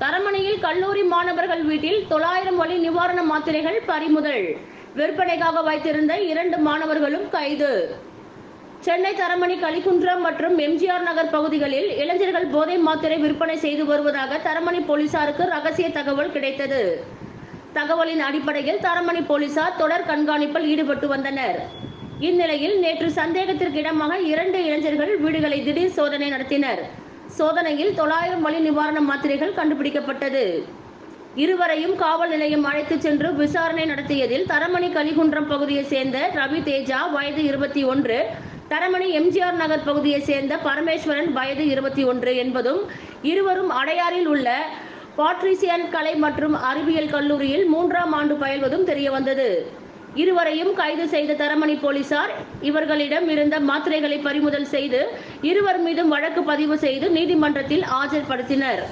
தரமணியில் கல்லூரி மாணவர்கள் வீட்டில் தொள்ளாயிரம் வழி நிவாரண மாத்திரைகள் பறிமுதல். விற்பனைக்காக வைத்திருந்த இரண்டு மாணவர்களும் கைது. சென்னை தரமணி கலிகுன்றம் மற்றும் எம்ஜிஆர் நகர் பகுதிகளில் இளைஞர்கள் போதை மாத்திரை விற்பனை செய்து வருவதாக தரமணி போலீசாருக்கு ரகசிய தகவல் கிடைத்தது. தகவலின் அடிப்படையில் தரமணி போலீசார் தொடர் கண்காணிப்பில் ஈடுபட்டு வந்தனர். இந்நிலையில் நேற்று சந்தேகத்திற்கு இடமாக இரண்டு இளைஞர்கள் வீடுகளை திடீர் சோதனை நடத்தினர். சோதனையில் தொள்ளாயிரம் வழி நிவாரண மாத்திரைகள் கண்டுபிடிக்கப்பட்டது. இருவரையும் காவல் நிலையம் அழைத்துச் சென்று விசாரணை நடத்தியதில் தரமணி கலிகுன்றம் பகுதியைச் சேர்ந்த ரவி தேஜா வயது இருபத்தி ஒன்று தரமணி எம்ஜிஆர் நகர் பகுதியைச் சேர்ந்த பரமேஸ்வரன் வயது இருபத்தி ஒன்று என்பதும் இருவரும் அடையாறில் உள்ள பாட்ரிசியன் கலை மற்றும் அறிவியல் கல்லூரியில் மூன்றாம் ஆண்டு பயில்வதும் தெரியவந்தது. இருவரையும் கைது செய்த தரமணி போலீசார் இவர்களிடம் இருந்த மாத்திரைகளை பறிமுதல் செய்து இருவர் மீதும் வழக்கு பதிவு செய்து நீதிமன்றத்தில் ஆஜர்படுத்தினர்.